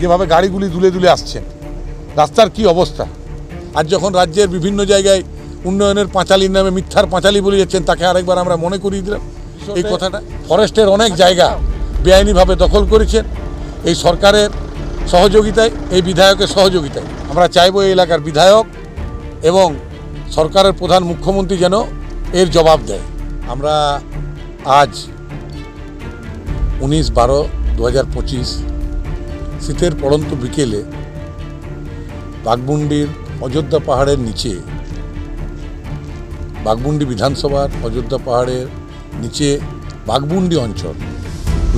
যেভাবে গাড়িগুলি দুলে দুলে আসছেন রাস্তার কি অবস্থা? আর যখন রাজ্যের বিভিন্ন জায়গায় উন্নয়নের পাঁচালির নামে মিথ্যার পাঁচালি বলে যাচ্ছেন তাকে আরেকবার আমরা মনে করিয়ে দিলাম। এই কথাটা ফরেস্টের অনেক জায়গা বেআইনিভাবে দখল করেছেন। এই সরকারের সহযোগিতায় এই বিধায়কের সহযোগিতায়। আমরা চাইব এই এলাকার বিধায়ক এবং সরকারের প্রধান মুখ্যমন্ত্রী যেন এর জবাব দেয়। আমরা আজ উনিশ বারো দু হাজার পঁচিশ শীতের পড়ন্ত বিকেলে বাঘমুন্ডির অযোধ্যা পাহাড়ের নিচে, বাঘমুন্ডি বিধানসভার অযোধ্যা পাহাড়ের নিচে বাঘমুন্ডি অঞ্চল,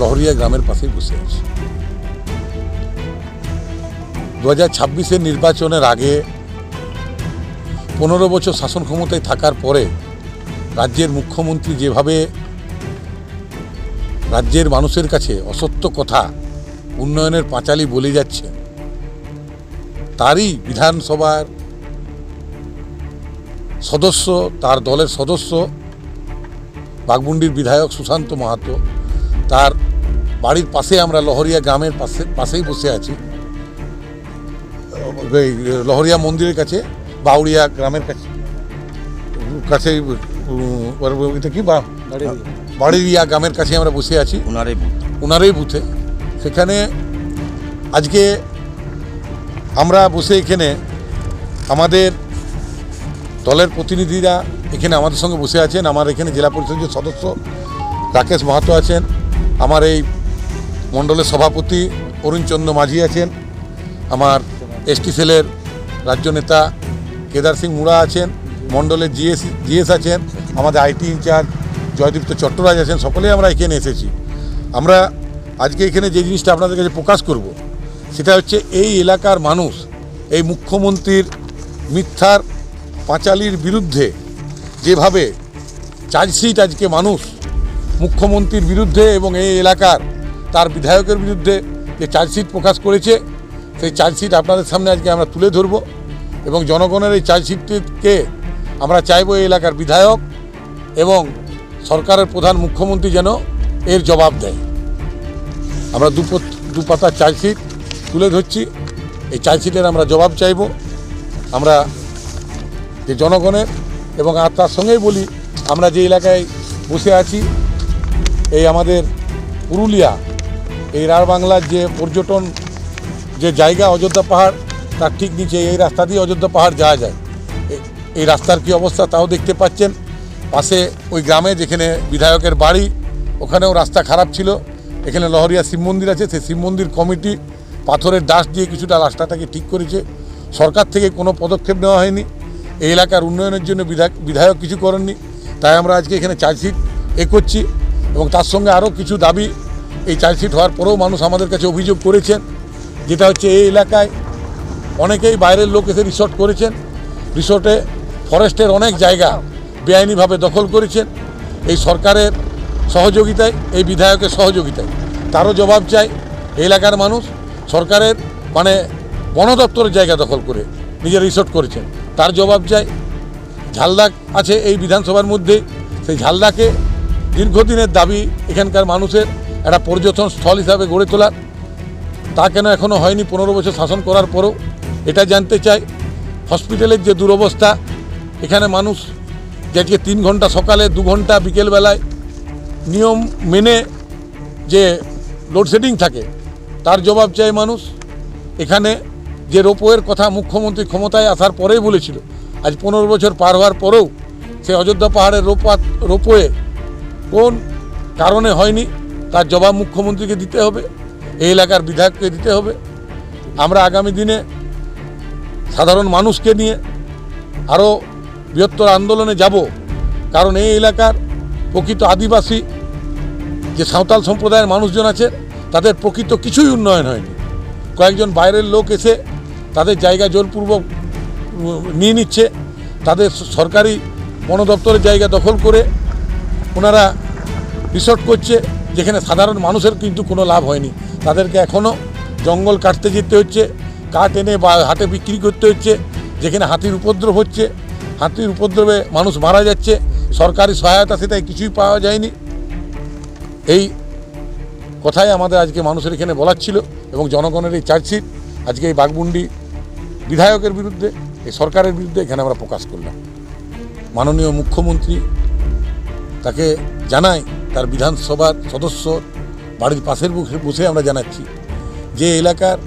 লহরিয়া গ্রামের পাশেই বসে আছে। দু হাজার ছাব্বিশের নির্বাচনের আগে পনেরো বছর শাসন ক্ষমতায় থাকার পরে রাজ্যের মুখ্যমন্ত্রী যেভাবে রাজ্যের মানুষের কাছে অসত্য কথা উন্নয়নের পাঁচালি বলে যাচ্ছে। তারই বিধানসভার সদস্য তার দলের সদস্য বাগমুন্ডির বিধায়ক সুশান্ত মাহাতো তার বাড়ির পাশে আমরা লহরিয়া গ্রামের পাশে পাশেই বসে আছি। লহরিয়া মন্দিরের কাছে বাউরিয়া গ্রামের কাছে। কাছে এটা কি বাড়িরিয়া। গ্রামের কাছে আমরা বসে আছি। ওনারে ওনারই বুথে। সেখানে আজকে আমরা বসে এখানে আমাদের দলের প্রতিনিধিরা এখানে আমাদের সঙ্গে বসে আছেন। আমার এখানে জেলা পরিষদের সদস্য রাকেশ মাহাতো আছেন। আমার এই মণ্ডলের সভাপতি অরুণচন্দ্র মাঝি আছেন। আমার এসটি সেলের রাজ্য নেতা কেদার সিং মুড়া আছেন। মণ্ডলের জিএস জিএস আছেন। আমাদের আইটি ইনচার্জ জয়দীপ্ত চট্টরাজ আছেন। সকলেই আমরা এখানে এসেছি। আমরা আজকে এখানে যে জিনিসটা আপনাদের কাছে প্রকাশ করব, সেটা হচ্ছে এই এলাকার মানুষ, এই মুখ্যমন্ত্রীর মিথ্যার পাঁচালির বিরুদ্ধে যেভাবে চার্জশিট আজকে মানুষ মুখ্যমন্ত্রীর বিরুদ্ধে এবং এই এলাকার তার বিধায়কের বিরুদ্ধে যে চার্জশিট প্রকাশ করেছে, সেই চার্জশিট আপনাদের সামনে আজকে আমরা তুলে ধরব এবং জনগণের এই চার্জশিটকে আমরা চাইব এই এলাকার বিধায়ক এবং সরকারের প্রধান মুখ্যমন্ত্রী যেন এর জবাব দেয়। আমরা দু পত- দু পাতা চার্জশিট তুলে ধরছি। এই চার্জশিটের আমরা জবাব চাইব। আমরা যে জনগণের এবং আর তার সঙ্গেই বলি, আমরা যে এলাকায় বসে আছি, এই আমাদের পুরুলিয়া, এই রাঢ় বাংলার যে পর্যটন যে জায়গা অযোধ্যা পাহাড়, তার ঠিক নিচে এই রাস্তা দিয়ে অযোধ্যা পাহাড় যাওয়া যায়। এই রাস্তার কি অবস্থা তাও দেখতে পাচ্ছেন। পাশে ওই গ্রামে যেখানে বিধায়কের বাড়ি, ওখানেও রাস্তা খারাপ ছিল। এখানে লহরিয়া শিব মন্দির আছে, সেই শিব মন্দির কমিটি পাথরের ডাস দিয়ে কিছুটা রাস্তাটাকে ঠিক করেছে। সরকার থেকে কোনো পদক্ষেপ নেওয়া হয়নি। এই এলাকার উন্নয়নের জন্য বিধায়ক বিধায়ক কিছু করেননি। তাই আমরা আজকে এখানে চার্জশিট এ করছি এবং তার সঙ্গে আরও কিছু দাবি এই চার্জশিট হওয়ার পরেও মানুষ আমাদের কাছে অভিযোগ করেছেন। যেটা হচ্ছে এই এলাকায় অনেকেই বাইরের লোক এসে রিসর্ট করেছেন। রিসর্টে ফরেস্টের অনেক জায়গা বেআইনিভাবে দখল করেছেন। এই সরকারের সহযোগিতায়, এই বিধায়কের সহযোগিতায়। তারও জবাব চাই এলাকার মানুষ সরকারের মানে বন দপ্তরের জায়গা দখল করে নিজের রিসর্ট করেছেন। তার জবাব চাই, ঝালদা আছে এই বিধানসভার মধ্যে, সেই ঝালদাকে দীর্ঘদিনের দাবি এখানকার মানুষের একটা পর্যটন স্থল হিসাবে গড়ে তোলার, তা কেন এখনও হয়নি পনেরো বছর শাসন করার পরেও? এটা জানতে চাই, হসপিটালের যে দুরবস্থা, এখানে মানুষ যেটিকে তিন ঘণ্টা সকালে, দু ঘণ্টা বিকেলবেলায় নিয়ম মেনে যে লোডশেডিং থাকে, তার জবাব চাই মানুষ। এখানে যে রোপওয়ের কথা মুখ্যমন্ত্রী ক্ষমতায় আসার পরেই বলেছিল, আজ পনেরো বছর পার হওয়ার পরেও সে অযোধ্যা পাহাড়ের রোপা রোপওয়ে কোন কারণে হয়নি, তার জবাব মুখ্যমন্ত্রীকে দিতে হবে, এই এলাকার বিধায়ককে দিতে হবে। আমরা আগামী দিনে সাধারণ মানুষকে নিয়ে আরও বৃহত্তর আন্দোলনে যাব, কারণ এই এলাকার প্রকৃত আদিবাসী, যে সাঁওতাল সম্প্রদায়ের মানুষজন আছে, তাদের প্রকৃত কিছুই উন্নয়ন হয়নি। কয়েকজন বাইরের লোক এসে তাদের জায়গা জোরপূর্বক নিয়ে নিচ্ছে। তাদের সরকারি বন দপ্তরের জায়গা দখল করে ওনারা রিসর্ট করছে, যেখানে সাধারণ মানুষের কিন্তু কোনো লাভ হয়নি। তাদেরকে এখনও জঙ্গল কাটতে যেতে হচ্ছে, কাঠ এনে বা হাটে বিক্রি করতে হচ্ছে, যেখানে হাতির উপদ্রব হচ্ছে। হাতির উপদ্রবে মানুষ মারা যাচ্ছে। সরকারি সহায়তা সেটাই, কিছুই পাওয়া যায়নি। এই কথাই আমাদের আজকে মানুষের এখানে বলার ছিল এবং জনগণের এই চার্জশিট আজকে এই বাঘমুন্ডি বিধায়কের বিরুদ্ধে, এই সরকারের বিরুদ্ধে এখানে আমরা প্রকাশ করলাম। মাননীয় মুখ্যমন্ত্রী তাকে জানাই, তার বিধানসভার সদস্য বাড়ির পাশের বুকে বসে আমরা জানাচ্ছি যে এলাকার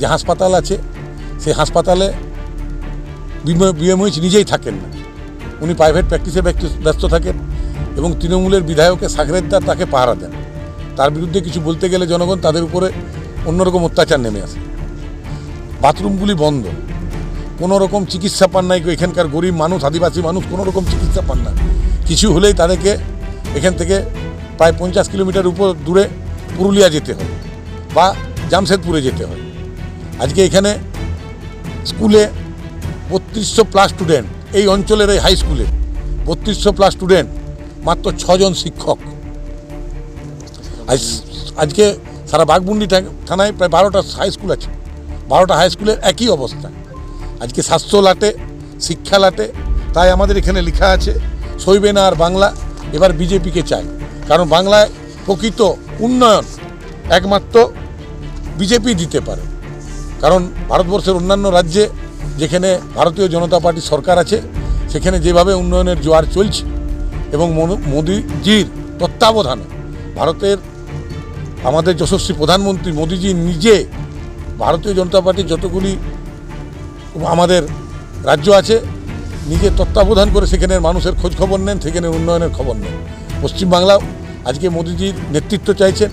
যে হাসপাতাল আছে, সেই হাসপাতালে বিএমএইচ নিজেই থাকেন না। উনি প্রাইভেট প্র্যাকটিসে ব্যস্ত থাকেন এবং তৃণমূলের বিধায়কের সাকরেদ্দার তাকে পাহারা দেন। তার বিরুদ্ধে কিছু বলতে গেলে জনগণ তাদের উপরে অন্যরকম অত্যাচার নেমে আসে। বাথরুমগুলি বন্ধ। কোনো রকম চিকিৎসা পান নাই এখানকার গরিব মানুষ, আদিবাসী মানুষ কোনো রকম চিকিৎসা পান না। কিছু হলেই তাদেরকে এখান থেকে প্রায় পঞ্চাশ কিলোমিটার উপর দূরে পুরুলিয়া যেতে হয় বা জামশেদপুরে যেতে হয়। আজকে এখানে স্কুলে বত্রিশশো প্লাস স্টুডেন্ট এই অঞ্চলের এই হাই স্কুলে বত্রিশশো প্লাস স্টুডেন্ট মাত্র ছজন শিক্ষক। আজ আজকে সারা বাঘমুন্ডি থানায় প্রায় বারোটা হাই স্কুল আছে। বারোটা হাই স্কুলের একই অবস্থা। আজকে স্বাস্থ্য লাটে শিক্ষা লাটে তাই আমাদের এখানে লেখা আছে, সইবে না আর বাংলা, এবার বিজেপিকে চাই। কারণ বাংলায় প্রকৃত উন্নয়ন একমাত্র বিজেপি দিতে পারে। কারণ ভারতবর্ষের অন্যান্য রাজ্যে যেখানে ভারতীয় জনতা পার্টি সরকার আছে, সেখানে যেভাবে উন্নয়নের জোয়ার চলছে এবং মোদিজির তত্ত্বাবধানে ভারতের আমাদের যশস্বী প্রধানমন্ত্রী মোদিজি নিজে ভারতীয় জনতা পার্টির যতগুলি আমাদের রাজ্য আছে, নিজে তত্ত্বাবধান করে সেখানের মানুষের খোঁজ খবর নেন সেখানের উন্নয়নের খবর নেন। পশ্চিমবাংলাও আজকে মোদিজির নেতৃত্ব চাইছেন,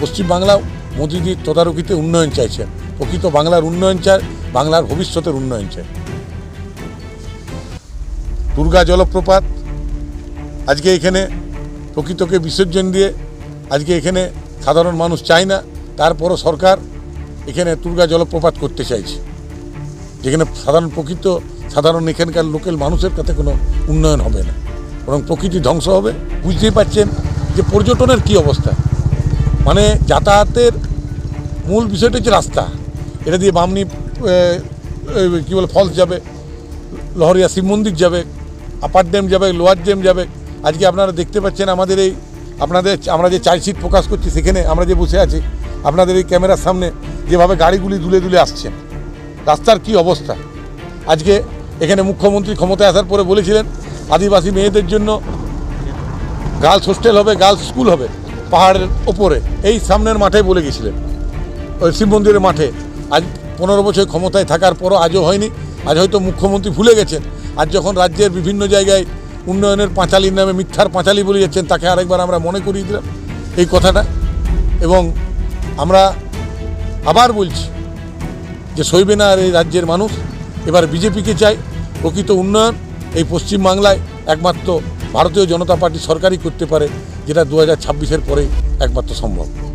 পশ্চিমবাংলাও মোদিজির তদারকিতে উন্নয়ন চাইছেন। প্রকৃত বাংলার উন্নয়ন চায় বাংলার ভবিষ্যতের উন্নয়ন চায় দুর্গা জলপ্রপাত, আজকে এখানে প্রকৃতকে বিসর্জন দিয়ে আজকে এখানে সাধারণ মানুষ চায় না, তারপরও সরকার এখানে দুর্গা জলপ্রপাত করতে চাইছে। যেখানে সাধারণ প্রকৃত, সাধারণ এখানকার লোকাল মানুষের কাছে কোনো উন্নয়ন হবে না। বরং প্রকৃতি ধ্বংস হবে। বুঝতেই পারছেন যে পর্যটনের কি অবস্থা। মানে যাতায়াতের মূল বিষয়টা হচ্ছে রাস্তা। এটা দিয়ে বামনি কী বলে ফলস যাবে, লহরিয়া শিব মন্দির যাবে আপার ড্যাম যাবে লোয়ার ড্যাম যাবে। আজকে আপনারা দেখতে পাচ্ছেন আমাদের এই, আপনাদের, আমরা যে চার্জশিট প্রকাশ করছি সেখানে আমরা যে বসে আছি, আপনাদের এই ক্যামেরার সামনে যেভাবে গাড়িগুলি দুলে দুলে আসছেন রাস্তার কি অবস্থা? আজকে এখানে মুখ্যমন্ত্রী ক্ষমতায় আসার পরে বলেছিলেন, আদিবাসী মেয়েদের জন্য গার্লস হোস্টেল হবে, গার্লস স্কুল হবে, পাহাড়ের ওপরে, এই সামনের মাঠে বলে গেছিলেন, ওই শিব মন্দিরের মাঠে। আজ পনেরো বছর ক্ষমতায় থাকার পরও আজও হয়নি। আজ হয়তো মুখ্যমন্ত্রী ভুলে গেছেন। আজ যখন রাজ্যের বিভিন্ন জায়গায় উন্নয়নের পাঁচালির নামে মিথ্যার পাঁচালি বলে যাচ্ছেন, তাকে আরেকবার আমরা মনে করিয়ে দিলাম এই কথাটা। এবং আমরা আবার বলছি যে সইবে না আর এই রাজ্যের মানুষ এবার বিজেপিকে চাই প্রকৃত উন্নয়ন। এই পশ্চিমবাংলায় একমাত্র ভারতীয় জনতা পার্টি সরকারই করতে পারে, যেটা দু হাজার পরে একমাত্র সম্ভব।